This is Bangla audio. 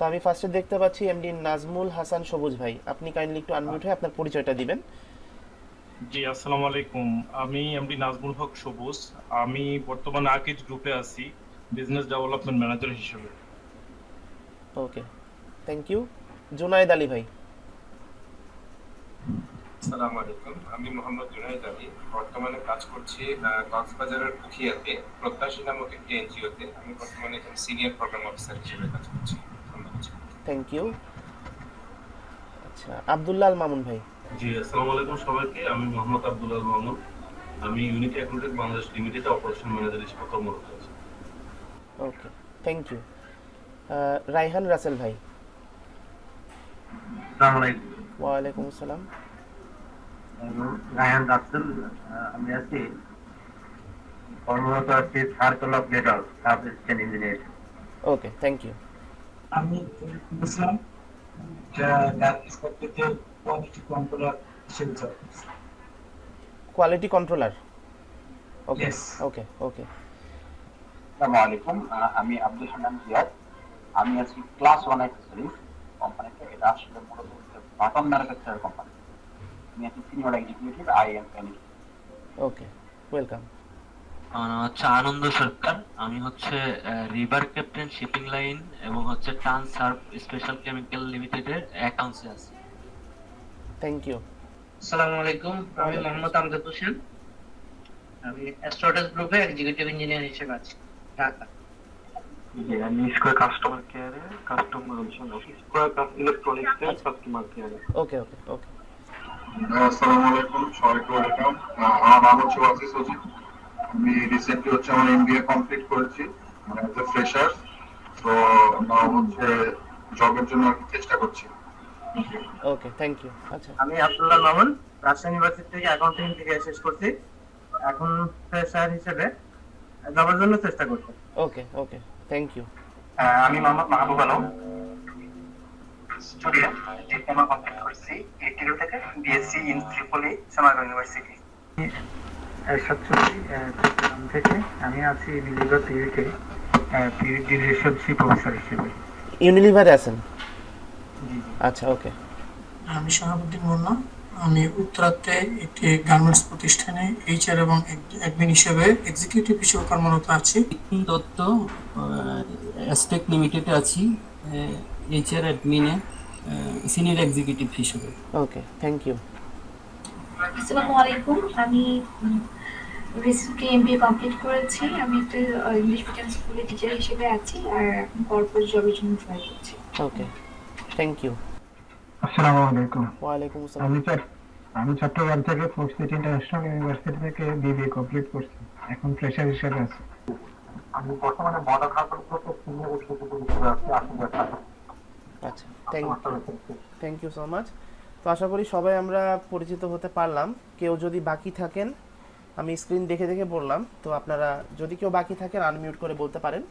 তো আমি ফার্স্টে দেখতে পাচ্ছি এমডি নাজমুল হাসান সবুজ ভাই। আপনি কাইন্ডলি একটু আনমিউট হয়ে আপনার পরিচয়টা দিবেন। জি আসসালামু আলাইকুম। আমি এমডি নাজমুল হক সবুজ। আমি বর্তমানে আকিজ গ্রুপে আছি বিজনেস ডেভেলপমেন্ট ম্যানেজার হিসেবে। Okay thank you Junayed Ali ভাই। আসসালামু আলাইকুম। আমি মোহাম্মদ জুনাইদ আলী। বর্তমানে কাজ করছি কক্সবাজারের পুঠিয়াতে প্রত্যাশী নামক একটি এনজিওতে আমি বর্তমানে এখানে সিনিয়র প্রোগ্রাম অফিসার হিসেবে কাজ করছি। থ্যাংক ইউ আচ্ছা আব্দুল্লাহ আল মামুন ভাই। জি আসসালামু আলাইকুম সবাইকে। আমি মোহাম্মদ আব্দুল্লাহ মামুন। আমি unity accountant Bangladesh limited operation manager হিসেবে কর্মরত আছি। Okay thank you Raihan Rasel ভাই। ওয়ালাইকুম আসসালাম। রায়ান রাসেল আমি আছি কর্মরত আছি circle of letter sub engineer okay thank you আমি ফ্যাক্টরিতে কোয়ালিটি কন্ট্রোলার হিসেবে job quality controller okay okay okay আসসালামু আলাইকুম আমি আব্দুল হান্নান জিয়াদ। আমি আছি ক্লাস ওয়ান অ্যাক্সেসরিজ কোম্পানিতে এটা আসলে মূলত বাটন ম্যানুফ্যাকচারার কোম্পানি আমি আছি senior executive I am okay welcome আমার নাম হচ্ছে আনন্দ সরকার। আমি হচ্ছে রিভার ক্যাপ্টেন শিপিং লাইন এবং হচ্ছে টান সার্ভ স্পেশাল কেমিক্যাল লিমিটেডের অ্যাকাউন্টসে আছি। থ্যাংক ইউ আসসালামু আলাইকুম। আমি মোহাম্মদ আমজাদ হোসেন। আমি অ্যাস্ট্রোটেস গ্রুপে এক্সিকিউটিভ ইঞ্জিনিয়ার হিসেবে আছি ঢাকা। আমি স্কোয়ার কাস্টমার কেয়ারে কাস্টমার স্কোয়ার ইলেকট্রনিক্স এর কাস্টমার কেয়ারে ওকে ওকে ওকে আসসালামু আলাইকুম সবাইকে ওয়েলকাম। আমার নাম হচ্ছে ওয়াসিস অজিত আমি রিসেন্টলি হচ্ছে আমার এমবিএ কমপ্লিট করেছি মানে এজ এ ফ্রেশার তো নাও হচ্ছে জবের জন্য আর চেষ্টা করছি। ওকে থ্যাংক ইউ আচ্ছা। আমি আব্দুল্লাহ মামুন রাজশাহী ইউনিভার্সিটি থেকে অ্যাকাউন্টিং থেকে শেষ করছি। এখন ফ্রেশার হিসেবে জবের জন্য চেষ্টা করছি। ওকে ওকে থ্যাংক ইউ আমি Mohammad Mahbub Alam. Student diploma complete করছি এইটিরো থেকে বিএসসি ইন ত্রিপলি সোনারগাঁও ইউনিভার্সিটি সাতচল্লিশ চট্টগ্রাম থেকে আমি আছি বিলিভার পিউতে পিউডি রিলেশনশিপ অফিসার হিসেবে। ইউনিলিভারে আছেন? আচ্ছা ওকে। আমি শাহাবুদ্দিন মুন্না আমি উত্তরাতে একটি গার্মেন্টস প্রতিষ্ঠানে এইচআর এবং অ্যাডমিন হিসেবে এক্সিকিউটিভ হিসেবে কর্মরত আছি। দত্ত অ্যাসপেক্ট লিমিটেডে আছি এইচআর অ্যাডমিনে সিনিয়র এক্সিকিউটিভ হিসেবে। ওকে থ্যাংক ইউ আসসালামু আলাইকুম আমি রিসেন্টলি এমবিএ কমপ্লিট করেছি। আমি একটা ইংলিশ মিডিয়াম স্কুলে টিচার হিসেবে আছি আর এখন কর্পোরেট জবের জন্য ট্রাই করছি। ওকে থ্যাংক ইউ আসসালামু আলাইকুম ওয়ালাইকুম আসসালাম। আমি আমি চট্টগ্রাম থেকে ফোর্থ সিটি ইন্টারন্যাশনাল ইউনিভার্সিটি থেকে বিবিএ কমপ্লিট করছি। এখন ফ্রেশার হিসেবে আছি। আমি বর্তমানে বর্ডার হাসপাতাল সিনিয়র এক্সিকিউটিভ হিসেবে আছি। আসলে আচ্ছা thank thank you so much তো আশা করি সবাই আমরা পরিচিত হতে পারলাম। কেউ যদি বাকি থাকেন, আমি স্ক্রিন দেখে দেখে বললাম, তো আপনারা যদি কেউ বাকি থাকেন আনমিউট করে বলতে পারেন।